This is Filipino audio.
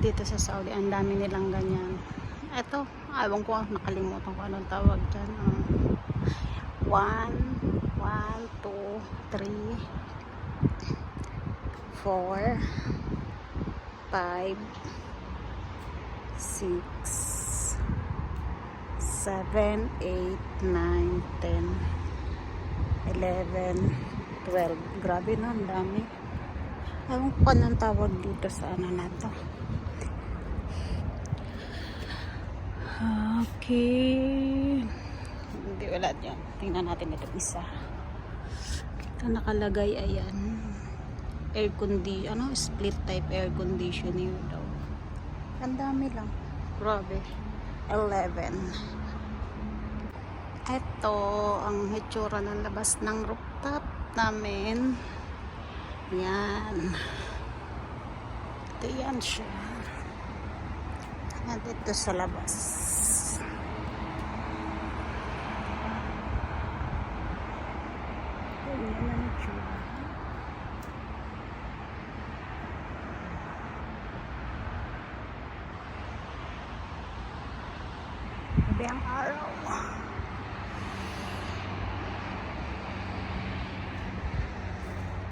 dito sa Saudi ang dami nilang ganyan. Eto ewan ko nakalimutan ko anong tawag dyan Ah, 1 1 2 3 4 5 6 7 8 9 10 11 12 grabe na ang dami. Ewan ko anong tawag dito sa ano na to Okay. Hindi wala dyan. Tingnan natin ito isa. Ito nakalagay ayan. Air condi, ano, split type air conditioner daw. Ang dami lang. Grabe. 11. Ito ang hitsura ng labas ng rooftop namin. Yan. Ito yan siya. Nandito sa labas. Ganyan ang itsura. Grabe ang araw.